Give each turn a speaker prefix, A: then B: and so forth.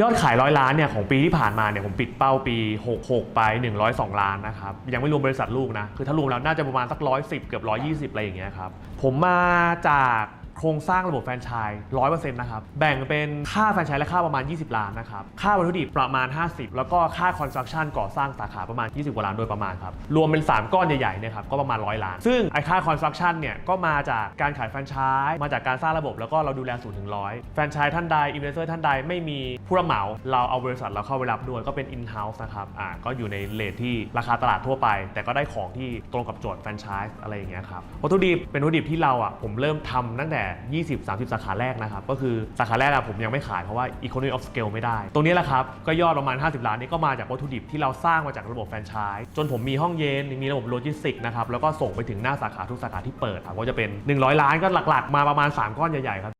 A: ยอดขายร้อยล้านเนี่ยของปีที่ผ่านมาเนี่ยผมปิดเป้าปี 66 ไป 102 ล้านนะครับ ยังไม่รวมบริษัทลูกนะ คือถ้ารวมแล้วน่าจะประมาณสัก 110 เกือบ 120 อะไรอย่างเงี้ยครับ ผมมาจาก โครงสร้างระบบแฟรนไชส์100%นะครับ แบ่งเป็นค่าแฟรนไชส์และค่าประมาณ 20 ล้านนะครับ ค่าวัตถุดิบประมาณ 50 แล้วก็ค่าคอนสตรักชั่นก่อสร้างสาขาประมาณ 20กว่าล้านโดยประมาณครับ รวมเป็น 3 ก้อนใหญ่ๆเนี่ยครับก็ประมาณ 100 ล้าน ซึ่งไอค่าคอนสตรักชั่นเนี่ยก็มาจากการขายแฟรนไชส์มาจากการสร้างระบบแล้วก็เราดูแล0ถึง100แฟรนไชส์ท่านใดอินเวสเตอร์ท่านใดไม่มีผู้รับเหมาเราเอาบริษัทเราเข้าไปรับด้วยก็เป็น in house นะครับอ่าก็อยู่ในเลทที่ราคาตลาดทั่วไป แต่ก็ได้ของที่ตรงกับโจทย์แฟรนไชส์อะไรอย่างเงี้ยครับวัตถุดิบเป็นวัตถุดิบที่เราอะผมเริ่มทำตั้งแต่20-30 สาขาแรกนะครับ ก็คือสาขาแรกอะผมยังไม่ขายเพราะว่า economy of scale ไม่ได้ ตรงนี้แหละครับ ก็ยอดประมาณ 50 ล้านนี้ก็มาจากวัตถุดิบที่เราสร้างมาจากระบบแฟรนไชส์จนผมมีห้องเย็น มีระบบโลจิสติกนะครับ แล้วก็ส่งไปถึงหน้าสาขาทุกสาขาที่เปิดครับก็จะเป็น 100 ล้านก็หลักๆ มาประมาณ 3 ก้อนใหญ่ๆครับ